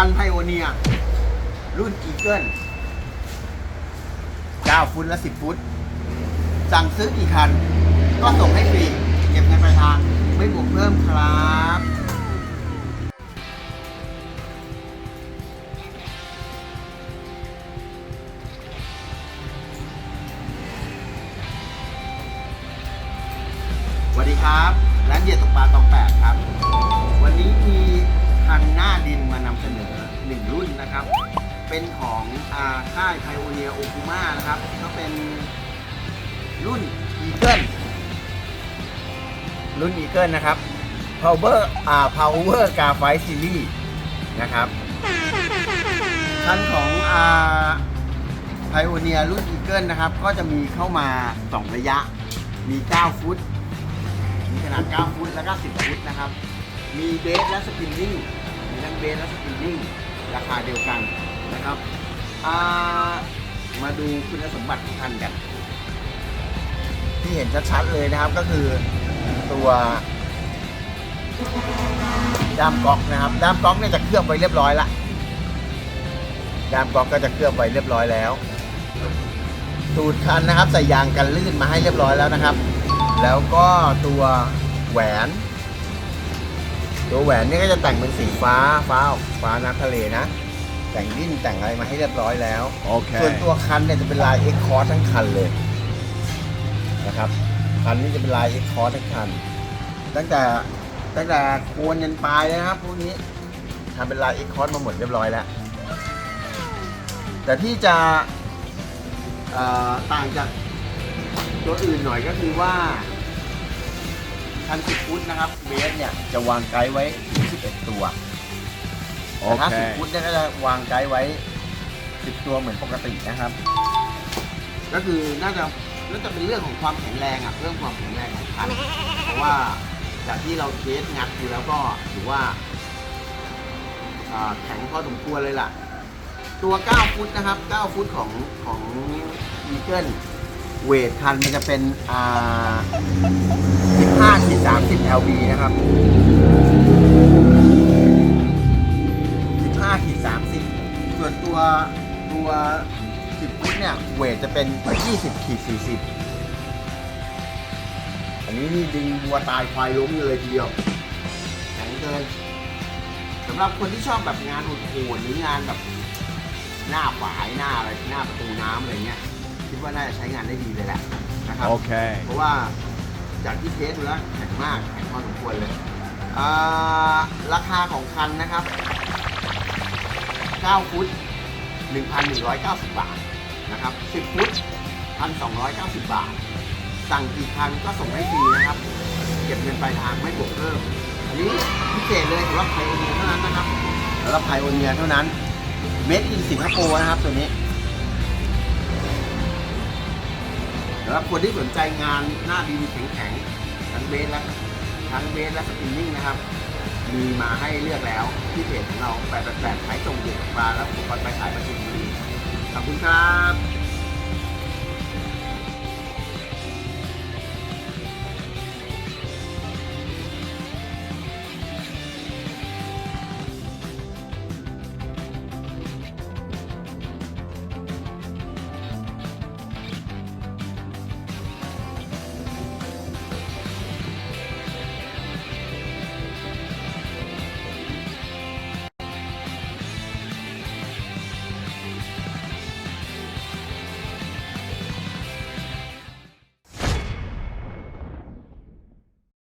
คันไพโอเนีย รุ่นอีเกิล9ฟุตและ 10 ฟุต สั่งซื้อกี่คัน ก็ส่งให้ฟรี เก็บเงินปลายทาง ไม่บวกเพิ่มครับสวัสดีครับ ร้านเหยียดตกปลาตองแปดครับ วันนี้มีคันหน้าดิน นะครับ เป็นของค่ายไพโอเนียโอคุมานะครับ ก็เป็นรุ่นอีเกิลรุ่นอีเกิลนะครับ Power อ่า Power g a r f i Series นะครับคันของอ่าไพโอเนียรุ่นอีเกิลนะครับ ก็จะมีเข้ามา 2 ระยะ มี 9 ฟุต มีขนาด 9 ฟุต แล้วก็ 10 ฟุตนะครับ มีเบสและสปินนิ่ง มีทั้งเบสและสปินนิ่ง ราคาเดียวกันนะครับามาดูคุณสมบัติของคันกัน ที่เห็นชัดๆเลยนะครับก็คือตัวด้ามก๊อกนะครับด้ามก๊อกเนี่ยจะเคลือบไว้เรียบร้อยละด้ามก๊อกก็จะเคลือบไว้เรียบร้อยแล้วตูดคันนะครับใส่ยางกันลื่นมาให้เรียบร้อยแล้วนะครับ แล้วก็ตัวแหวน ตัวแหวนนี่ก็จะแต่งเป็นสีฟ้าฟ้าออกฟ้าน้ำทะเลนะ แต่งดิ้นแต่งอะไรมาให้เรียบร้อยแล้ว Okay. ส่วนตัวคันเนี่ยจะเป็นลาย X c o r s ทั้งคันเลยนะครับคันนี้จะเป็นลาย X c o r s ทั้งคัน ตั้งแต่ตั้งแต่โคนยันปลายเลยนะครับพวกนี้ทำเป็นลาย X c o r s มาหมดเรียบร้อยแล้ว แต่ที่จะเอ่อต่างจากตัวอื่นหน่อยก็คือว่า คัน10ฟุตนะครับเบสเนี่ยจะวางไกด์ไว้21ตัวแต่ถ้า10ฟุต Okay. เนี่ยก็จะวางไกด์ไว้10ตัวเหมือนปกตินะครับ ก็คือน่าจะน่าจะเป็นเรื่องของความแข็งแรงอะเรื่องความแข็งแรงของคันเพราะว่าจากที่เราเทสงัดดูแล้วก็ถือว่าอ่าแข็งพอสมควรเลยล่ะ ตัว 9 ฟุตนะครับ 9 ฟุตของของอีเกิลเวทคันมันจะเป็นอ่า ตัวตัว10ฟุตเนี่ย เวทจะเป็น 20ขีด40 อันนี้นี่ดึงวัวตายควายล้มเลยทีเดียวแข็งเกินสำหรับคนที่ชอบแบบงานโหดๆหรืองานแบบหน้าฝายหน้าอะไรหน้าประตูน้ำอะไรเงี้ยคิดว่าน่าจะใช้งานได้ดีเลยแหละนะครับ Okay. เพราะว่าจากที่เทสดูแล้วแข็งมากแข็งพอสมควรเลยอ่าราคาของคันนะครับ 9 ฟุต 1,190 บาทนะครับ 10 ฟุต 1,290 บาท สั่งกี่คันก็ส่งให้ฟรีนะครับ เก็บเงินปลายทางไม่บวกเพิ่ม อันนี้พิเศษเลยสำหรับไพโอเนียเท่านั้นนะครับสำหรับไพโอเนียเท่านั้น เม็ดอินสิงคโปร์นะครับตัวนี้สำหรับคนที่สนใจงานหน้าดินแข็งๆทั้งเบสและทั้งเบสและสปินนิ่งนะครับ มีมาให้เลือกแล้วที่เพจของเราแปดแปดขายตรงเด็กปลาและอุปกรณ์ไปขายประจุบุรีขอบคุณครับ